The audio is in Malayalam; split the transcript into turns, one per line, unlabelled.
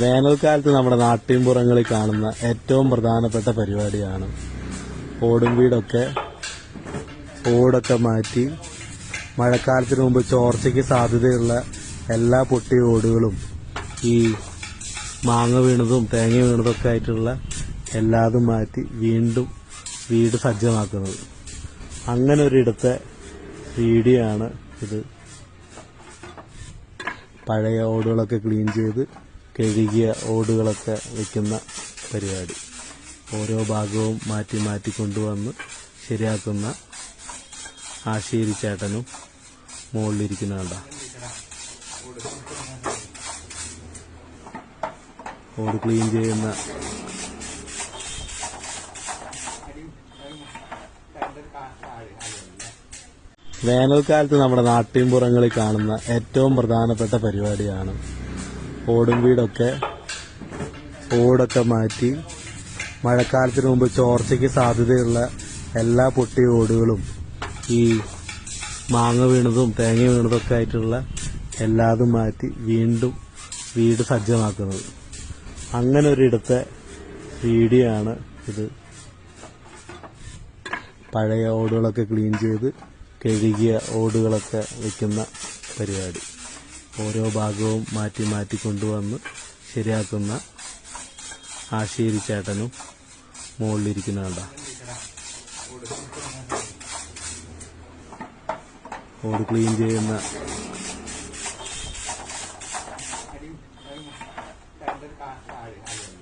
വേനൽക്കാലത്ത് നമ്മുടെ നാട്ടിൻപുറങ്ങളിൽ കാണുന്ന ഏറ്റവും പ്രധാനപ്പെട്ട പരിപാടിയാണ് ഓടും വീടൊക്കെ. ഓടൊക്കെ മാറ്റി മഴക്കാലത്തിന് മുമ്പ് ചോർച്ചയ്ക്ക് സാധ്യതയുള്ള എല്ലാ പൊട്ടി ഓടുകളും ഈ മാങ്ങ വീണതും തേങ്ങ വീണതൊക്കെ ആയിട്ടുള്ള എല്ലാതും മാറ്റി വീണ്ടും വീട് സജ്ജമാക്കുന്നത്. അങ്ങനെ ഒരിടത്തെ വീഡിയോ ആണ് ഇത്. പഴയ ഓടുകളൊക്കെ ക്ലീൻ ചെയ്ത് കഴുകിയ ഓടുകളൊക്കെ വെക്കുന്ന പരിപാടി. ഓരോ ഭാഗവും മാറ്റി മാറ്റി കൊണ്ടുവന്ന് ശരിയാക്കുന്ന ആശേരി ചേട്ടനും മുകളിലിരിക്കുന്ന കണ്ട? ഓട് ക്ലീൻ ചെയ്യുന്ന വേനൽക്കാലത്ത് നമ്മുടെ നാട്ടിൻപുറങ്ങളിൽ കാണുന്ന ഏറ്റവും പ്രധാനപ്പെട്ട പരിപാടിയാണ് ഓടും വീടൊക്കെ ഓടൊക്കെ മാറ്റി. മഴക്കാലത്തിന് മുമ്പ് ചോർച്ചയ്ക്ക് സാധ്യതയുള്ള എല്ലാ പൊട്ടിയ ഓടുകളും ഈ മാങ്ങ വീണതും തേങ്ങ വീണതും ഒക്കെ ആയിട്ടുള്ള എല്ലാതും മാറ്റി വീണ്ടും വീട് സജ്ജമാക്കുന്നത്. അങ്ങനെ ഒരിടത്തെ വീഡിയോ ആണ് ഇത്. പഴയ ഓടുകളൊക്കെ ക്ലീൻ ചെയ്ത് കഴുകിയ ഓടുകളൊക്കെ വയ്ക്കുന്ന പരിപാടി. ഓരോ ഭാഗവും മാറ്റി മാറ്റി കൊണ്ടുവന്ന് ശരിയാക്കുന്ന ആശീരി ചേട്ടനും മുകളിലിരിക്കുന്നുണ്ട ഓട് ക്ലീൻ ചെയ്യുന്ന താഴെ